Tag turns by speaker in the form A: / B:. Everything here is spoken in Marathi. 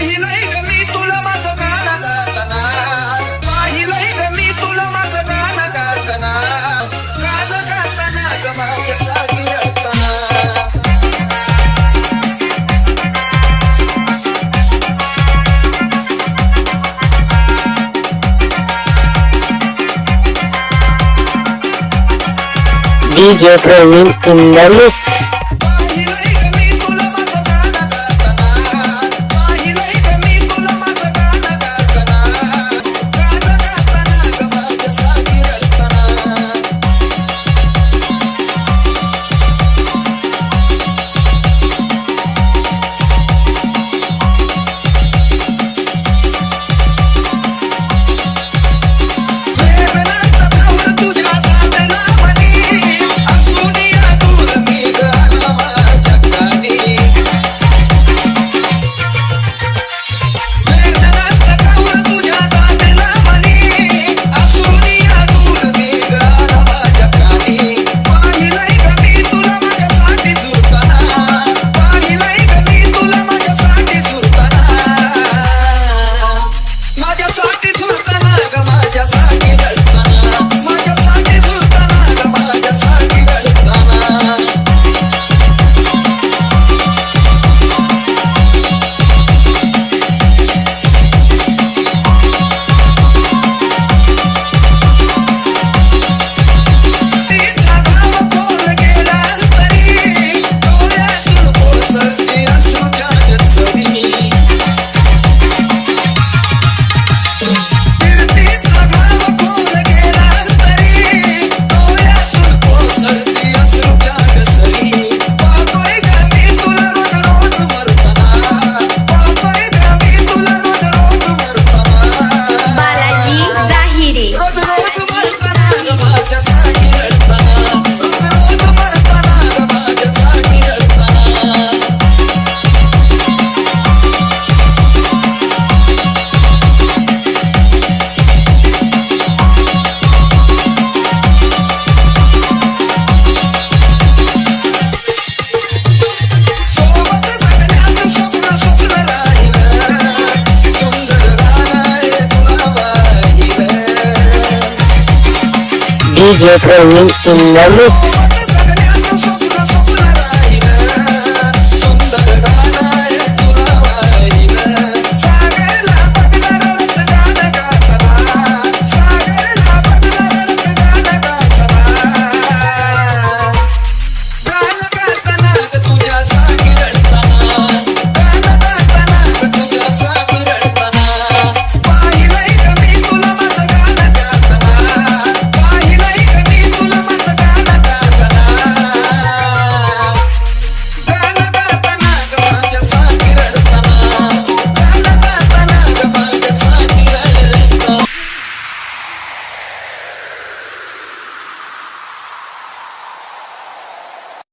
A: पाहिलंय ग मी तुला माझं गाणं गाताना. पाहिलंय ग मी तुला माझं गाणं गाताना. गाणं गाताना ग माझ्यासाठी
B: DJ Promin in the mix. DJ playing in the mix.